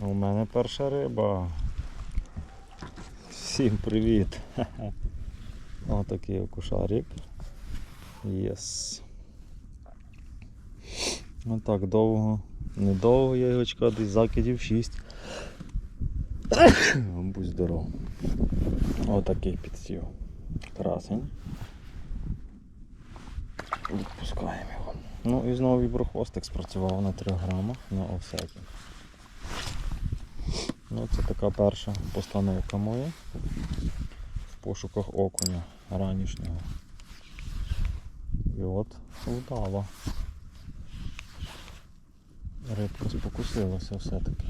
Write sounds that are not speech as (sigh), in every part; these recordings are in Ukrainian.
У мене перша риба. Всім привіт! (laughs) Отакий окушарик. Єс. Отак довго. Недовго я його чекав, десь закидів 6. (coughs) Будь здоров. Отакий підсів. Красень. Відпускаємо його. Ну і знову віброхвостик спрацював на 3 грамах на офсеті. Ну, це така перша постановка моя в пошуках окуня ранішнього. І от вдало. Рибка спокусилася все-таки.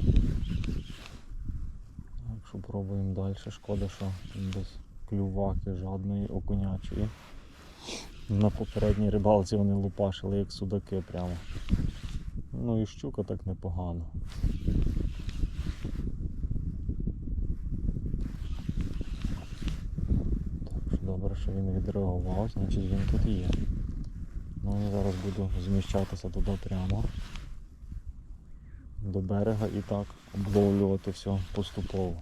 Якщо пробуємо далі, шкода, що без клюваки жадної окунячої. На попередній рибалці вони лупашили як судаки прямо. Ну і щука так непогано. Так добре, що він відреагував, значить він тут є. Ну і зараз буду зміщатися туди прямо до берега і так обловлювати все поступово.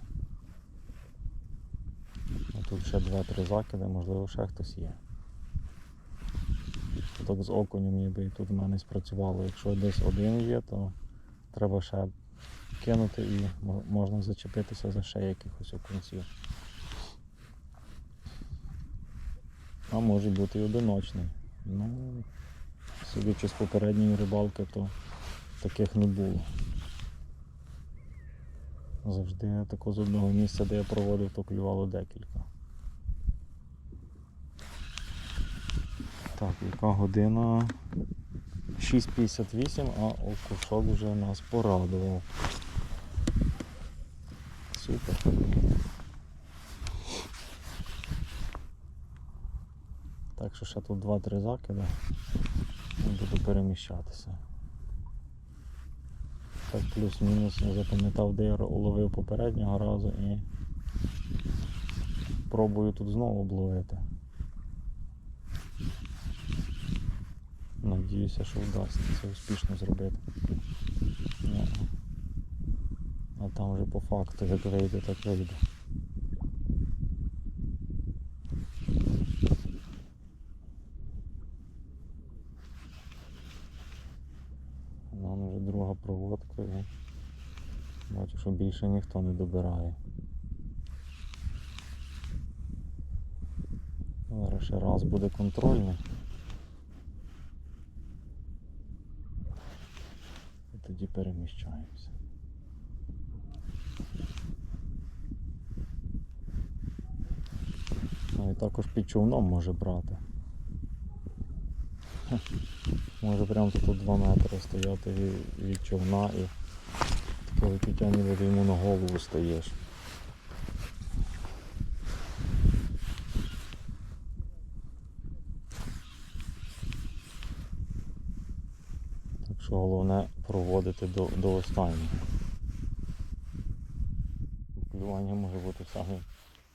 А Тут ще 2-3 закиди, можливо ще хтось є. Так з окунем ніби тут в мене спрацювало. Якщо десь один є, то треба ще кинути і можна зачепитися за ще якихось окунців. А може бути і одиночний. Ну, судячи з попередньої рибалки, то таких не було. Завжди тако з одного місця, де я проводив, то клювало декілька. Так, яка година? 6.58, а окушок вже нас порадував. Супер. Так що ще тут 2-3 закиди і буду переміщатися. Так, плюс-мінус я запам'ятав, де я уловив попереднього разу і пробую тут знову обловити. Надіюся, що вдасться це успішно зробити. Ну, а там вже по факту як вийде, так вийде. Нам вже друга проводка і бачу, що більше ніхто не добирає. Зараз ще раз буде контрольний. І тоді переміщаємося. Ну і також під човном може брати. Хе. Може прямо тут 2 метри стояти від, човна і таке відчуття ніби йому на голову стаєш. Так що головне проводити до, до останнього. Клювання може бути самий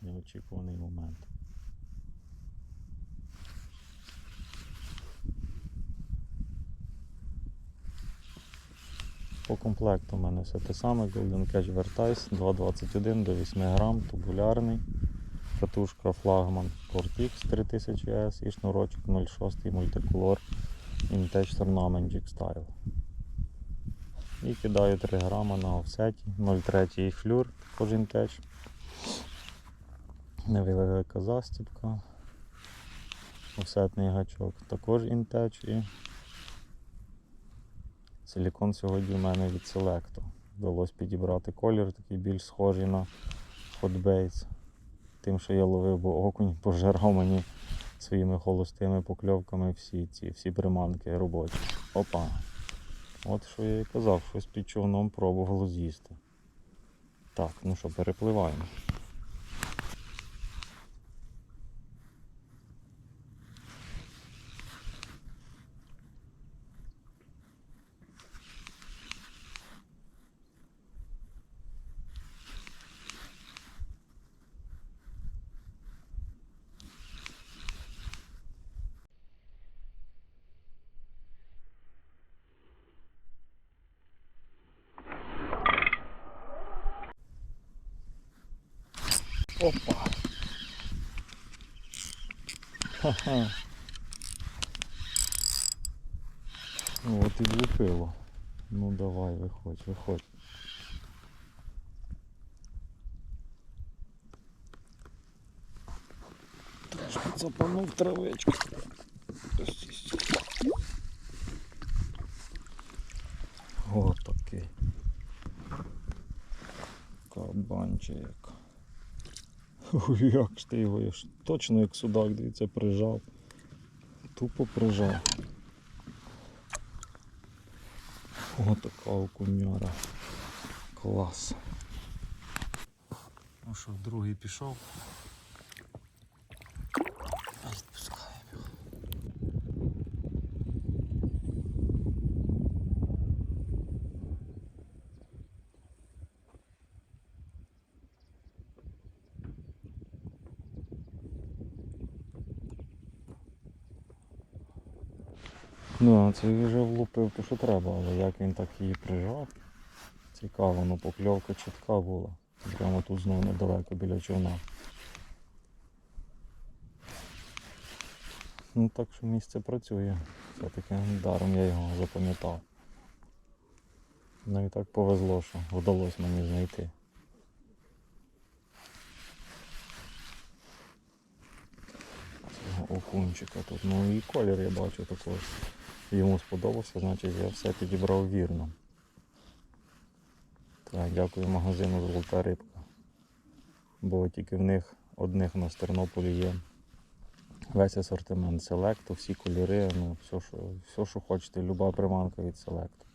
неочікуваний момент. По комплекту у мене все те саме, Golden Catch Vertice 221 до 8 грам, тубулярний, катушка флагман Cortix 3000S і шнурочок 06 мультиколор Intech Tournament Style. І кидаю 3 грама на офсеті, 0,3 флюр, також Intech. Невелика застібка. Офсетний гачок, також Intech і Силікон сьогодні в мене від Selecto. Вдалося підібрати колір, такий більш схожий на Hotbaits. Тим, що я ловив, бо окунь пожирав мені своїми холостими покльовками всі ці всі приманки робочі. Опа. От що я і казав, щось під човном пробувало з'їсти. Так, ну що, перепливаємо. Опа. Ха-ха. Ну, От і влупило. Ну давай, виходь, виходь. Трошки запанув травичку. О, такий. Кабанчик. Як ж ти його я ж точно як судак, дивіться, прижав. Тупо прижав. О, така окуняра. Клас. Ну що, другий пішов. Ну, це вже влупив то, що треба, але як він так її прижав. Цікаво, ну покльовка чітка була. Прямо тут знову недалеко біля човна. Ну так що місце працює. Все-таки даром я його запам'ятав. Ну і так повезло, що вдалося мені знайти. Цього тут. Ну і колір я бачу також. Йому сподобався, значить я все підібрав вірно. Так, дякую магазину Золота рибка. Бо тільки в них одних на Тернополі є весь асортимент селекту, всі кольори, ну, все, що, все, що хочете, люба приманка від селекту.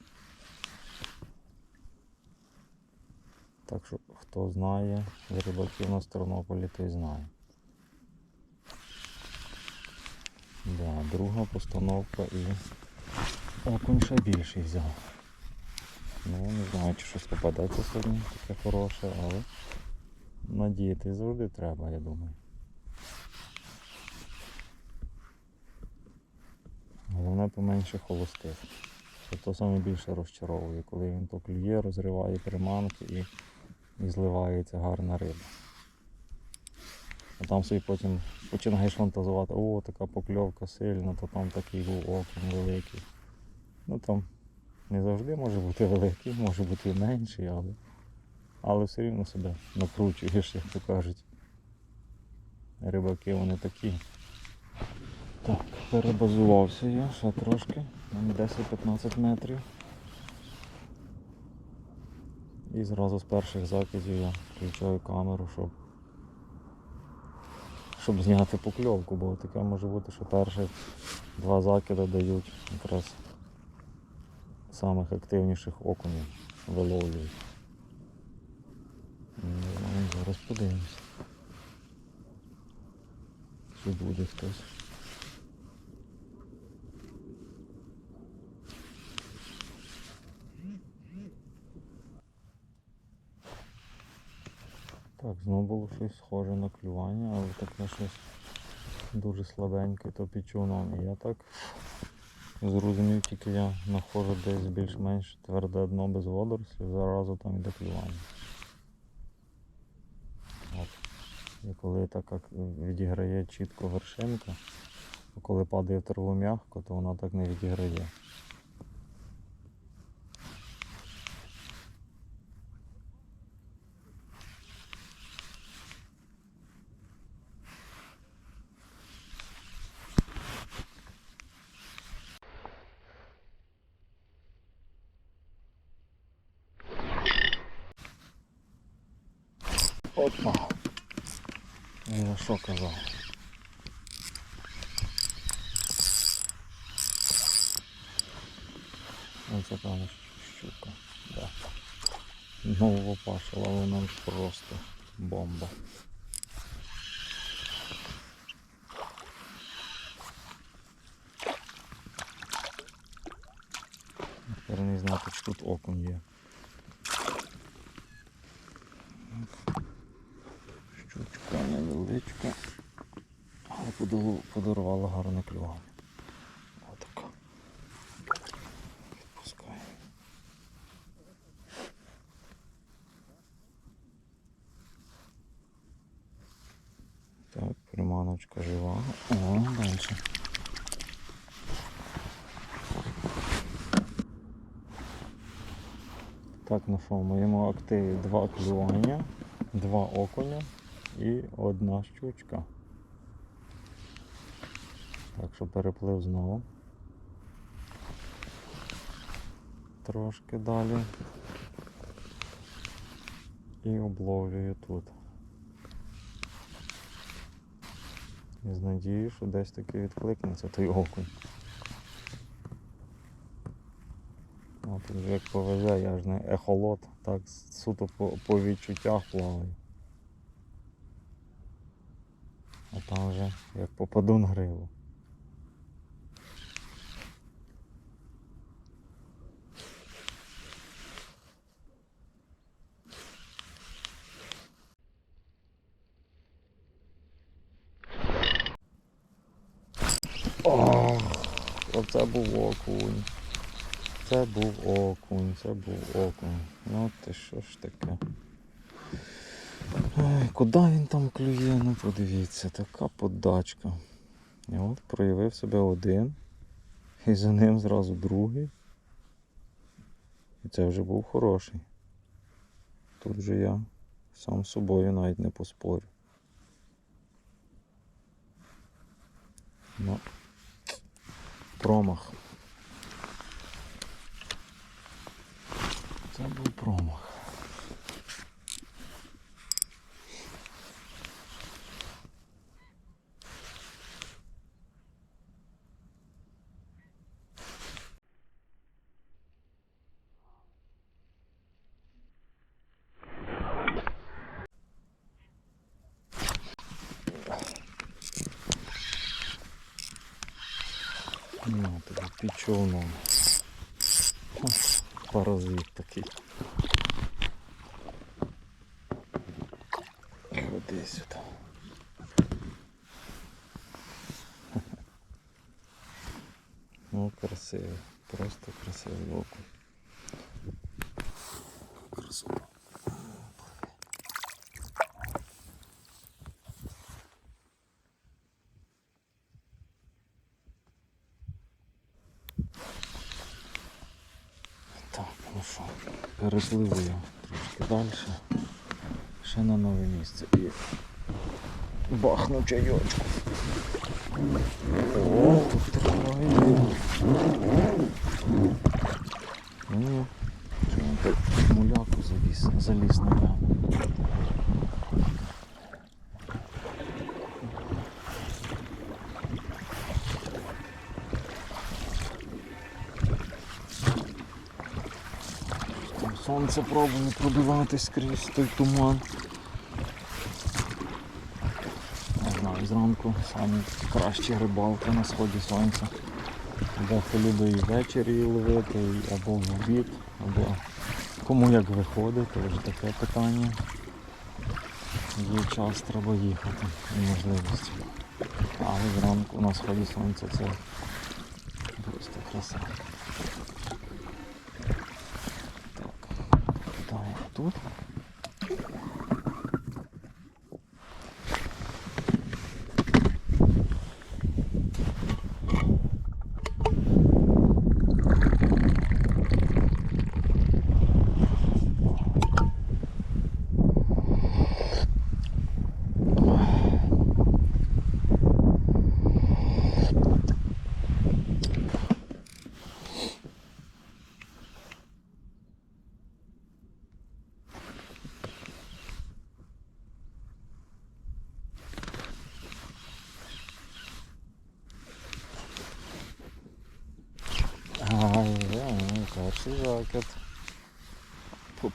Так що хто знає з рибаків на Тернополі, той знає. Да, друга постановка і окунь ще більший взяв. Ну, не знаю, чи щось попадеться сьогодні таке хороше, але надіяти завжди треба, я думаю. Головне поменше холостих. Це то саме більше розчаровує, коли він то клює, розриває приманки і, і зливається гарна риба. А там собі потім починаєш фантазувати, о, така покльовка сильна, то там такий був окунь великий. Ну там не завжди може бути великий, може бути і менший, але, але все рівно себе накручуєш, як то кажуть. Рибаки вони такі. Так, перебазувався я ще трошки, на 10-15 метрів. І зразу з перших закидів я включаю камеру, щоб щоб зняти покльовку, бо таке може бути, що перші два закиди дають якраз самих активніших окунів виловлюють. Ну, Зараз подивимось. Чи буде хтось. Так, знову було щось схоже на клювання, але таке щось дуже слабеньке, то під човном. І я так зрозумів, тільки я знаходжу десь більш-менш тверде дно без водорослів, заразу там йде клювання. От. І коли так як відіграє чітко вершинка, а коли падає в траву м'ягко, то вона так не відіграє. Опа. Я що казав? Оце певно щука. Да. Знову опашила, вона просто бомба. Тепер не знати, чи тут окунь є. Щучка невеличка, але подарувала гарне клювання. Приманочка жива. О, далі. Так, ну що, моєму активі два клювання, два окуня і одна щучка. Так що переплив знову. Трошки далі. І обловлюю тут. І з надією, що десь таки відкликнеться той окунь. От як повезе, я ж не ехолот, так суто по, по відчуттях плаваю. А там вже як попаду на гриву. Оце був окунь. Це був окунь, це був окунь. Ну ти що ж таке? Ой, куди він там клює? Ну подивіться, така подачка. І от проявив себе один. І за ним зразу другий. І це вже був хороший. Тут вже я сам з собою навіть не поспорю. Ну, промах. Це був промах. Ну, тобі під човном. Паразит такий. Ходи сюди. (laughs) Ну, красивий, просто красивий окунь. Красота. Так, ну що, перепливу я трошки далі. Ще на нове місце і бахну чайочку. О, тут триває. Ну, що він так в муляку заліз, заліз на яму. Там сонце пробує пробиватись крізь той туман. Не знаю, зранку самі кращі рибалки на сході сонця. Дехто любить і ввечері ловити, або в обід, або кому як виходить, то вже таке питання. Є час, треба їхати і можливості. Але зранку на сході сонця це просто краса. YouTube.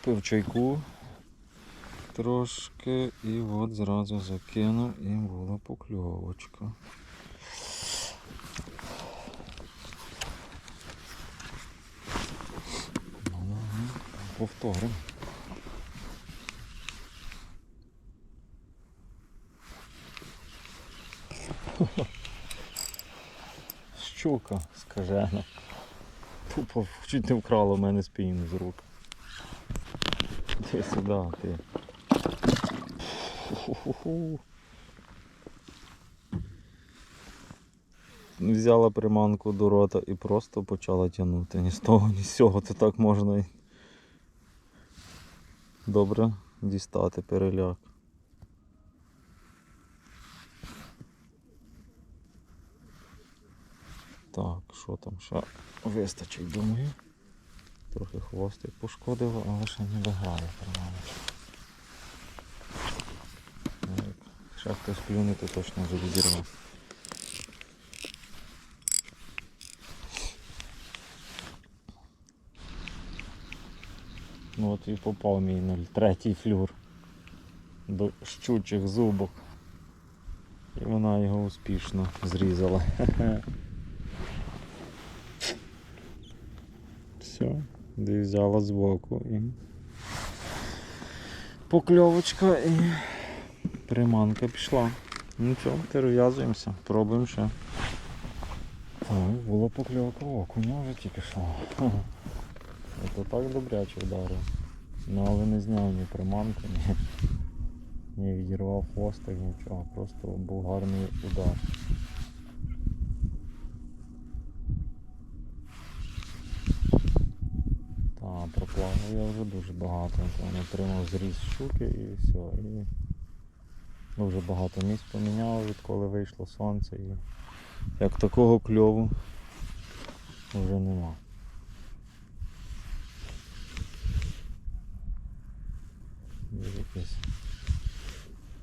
Попив чайку трошки і от зразу закинув і була покльовочка. Ну, Повторимо. Щука, скажена. Тупо чуть не вкрала мене спінь з рук. Ти сюди, ти. Взяла приманку до рота і просто почала тягнути. Ні з того, ні з цього, то так можна і добре дістати переляк. Так, що там ще вистачить, думаю. Трохи хвостик пошкодило, але ще не дограє принаймні. Ще хтось клюне, то точно вже відірве. Ну от і попав мій 0,3 флюр до щучих зубок. І вона його успішно зрізала. (laughs) Все, де взяла збоку і покльовочка і приманка пішла. Ну що, перев'язуємося, пробуємо ще. Ой, була покльовка окуня вже тільки що. Це так добряче вдарив. Ну але не зняв ні приманку, ні, ні відірвав хвостик, нічого. Просто був гарний удар. Так, я вже дуже багато. Там отримав зріз щуки і все. І дуже багато місць поміняв, відколи вийшло сонце і як такого кльову вже нема. Є якийсь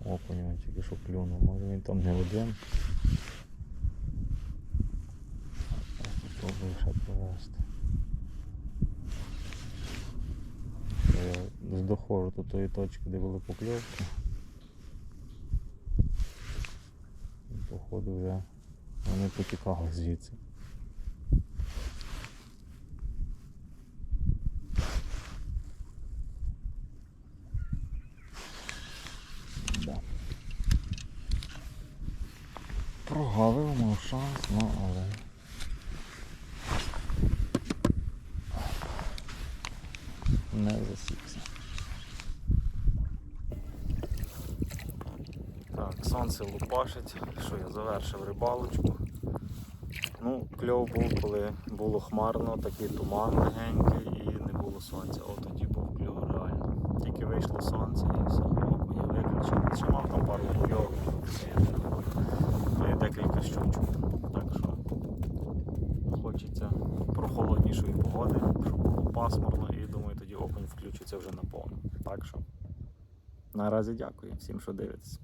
окунь тільки що клюнув, може він там не один. Спробую ще провести. Я доходжу до тої точки, де були покльовки. Походу вже вони потікали звідси. Да. Прогавив, мав шанс, ну але. Не засікся. Так, сонце лупашить, що я завершив рибалочку. Ну, кльов був, коли було хмарно, такий туман легенький і не було сонця. От тоді був кльов реально. Тільки вийшло сонце і все, окуня виключив. Ще мав там пару кльов, і декілька щучок. Так що хочеться прохолоднішої погоди, щоб було пасмурно і думаю, тоді окунь включиться вже наповну. Так що наразі дякую всім, що дивитесь.